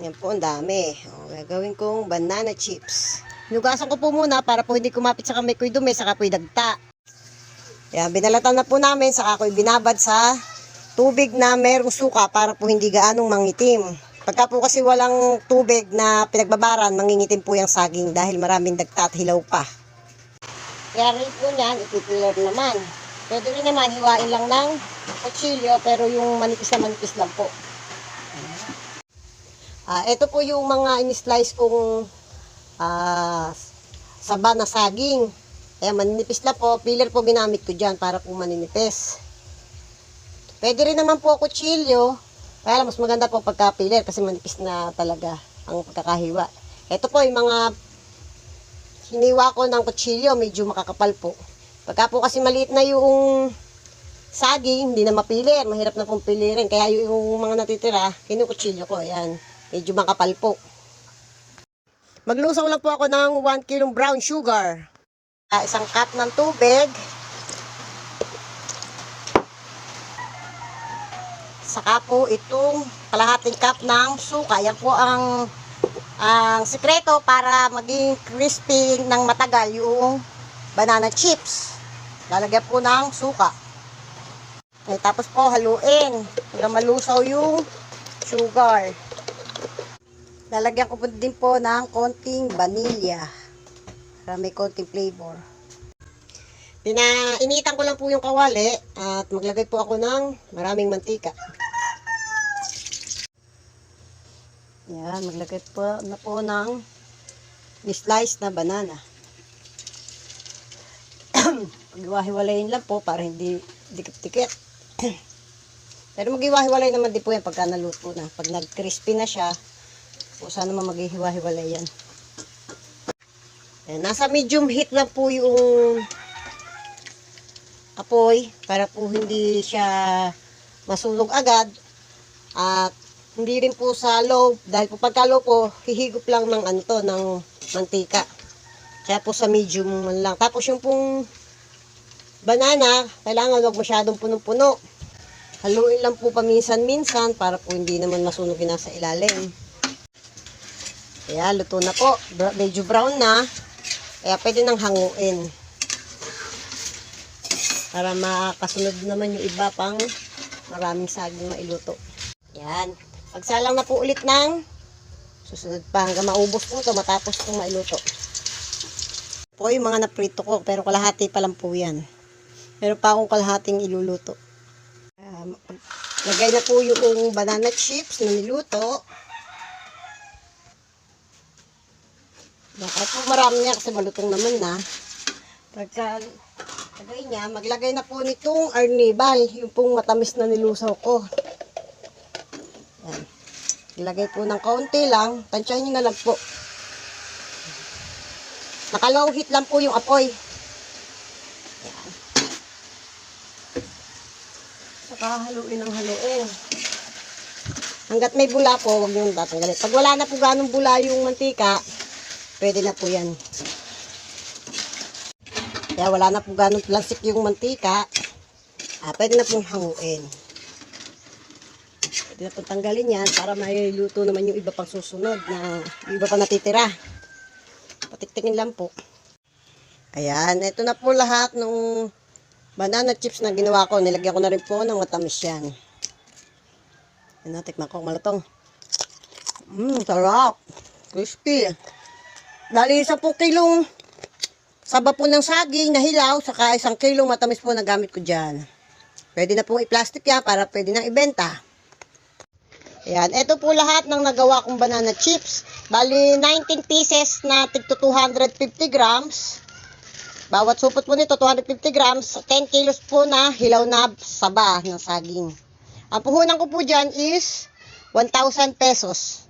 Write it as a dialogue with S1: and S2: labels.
S1: Yan po, ang dami. O, gagawin kong banana chips. Hinugasan ko po muna para po hindi kumapit sa kamay ko'y dumi, saka po'y dagta. Yan, binalatan na po namin, saka ko'y binabad sa tubig na merong suka para po hindi gaanong mangitim. Pagka po kasi walang tubig na pinagbabaran, mangingitim po yung saging dahil maraming dagta at hilaw pa. Kaya rin po niyan, ipipilar naman. Pwede rin naman, hiwain lang ng kutsilyo, pero yung manipis na manipis lang po. Ah, ito po yung mga in-slice kong ah, saba na saging. Kaya maninipis lang po, peeler po ginamit ko dyan para po maninipis. Pwede rin naman po kutsilyo, kaya mas maganda po pagka peeler kasi manipis na talaga ang pagkakahiwa. Ito po yung mga hiniwa ko ng kutsilyo, medyo makakapal po. Pagka po kasi maliit na yung saging, hindi na mapilir. Mahirap na pong pilirin. Kaya yung mga natitira, kinukutsilyo ko. Ayan. Medyo makapal po. Maglusaw lang po ako ng 1 kilong brown sugar. Ah, isang cup ng tubig. Saka po itong kalahating cup ng suka. Yan po ang ang sikreto para maging crispy ng matagal yung banana chips. Lalagyan po ng suka. Eh, tapos po haluin hanggang malusaw yung sugar. Lalagyan ko po din po ng konting vanilla para may konting flavor. Pinainitan ko lang po yung kawali at maglagay po ako ng maraming mantika. Yan, maglagay po na po ng slice na banana. Pag-iwahiwalayin lang po para hindi dikit-dikit. Pero mag-iwahiwalay naman din po yan pagka naluto na. Pag nag-crispy na siya, po sana naman mag-ihiwa-hiwalay yan. Ayan, nasa medium heat lang po yung apoy para po hindi siya masunog agad. At hindi rin po sa low, dahil po pagka low po, hihigop lang ng ano to, ng mantika. Kaya po sa medium lang. Tapos yung pong banana, kailangan wag masyadong punong-puno. Haluin lang po paminsan-minsan para po hindi naman masunog yung nasa ilalim. Kaya luto na po. Medyo brown na. Kaya pwede nang hanguin. Para makasunod naman yung iba pang maraming saging mailuto. Yan. Pagsalang na po ulit ng susunod pa hanggang maubos po ito matapos itong mailuto. Po yung mga naprito ko pero kalahati pa lang po yan. Meron pa akong kalahating iluluto. Um, lagay na po yung banana chips na niluto. Baka po marami niya kasi malutong naman na. Pagka lagay niya, maglagay na po nitong arnibal, yung pong matamis na nilusaw ko. Yan. Ilagay po ng kaunti lang, tansyahin nyo na lang po. Nakalow heat lang po yung apoy. Yan. Saka haluin ng haluin. Hanggat may bula po, huwag nyo tatanggalin. Pag wala na po ganong bula yung mantika, pwede na po yan. Kaya wala na po ganong plastic yung mantika, ah, pwede na pong hanguin. Pwede na pong tanggalin yan para may luto naman yung iba pang susunod na iba pang natitira. Patiktikin lang po. Ayan, ito na po lahat ng banana chips na ginawa ko. Nilagyan ko na rin po ng matamis yan. Yan na, tikman ko. Malatong. Mmm, sarap. Crispy. Dali isa po kilong saba po ng saging na hilaw, saka isang kilong matamis po na gamit ko dyan. Pwede na pong i-plastic yan para pwede nang ibenta. Ayan, ito po lahat ng nagawa kong banana chips. Bali, 19 pieces na tigto 250 grams. Bawat supot po nito, 250 grams. 10 kilos po na hilaw na saba ng saging. Ang puhunan ko po dyan is 1,000 pesos.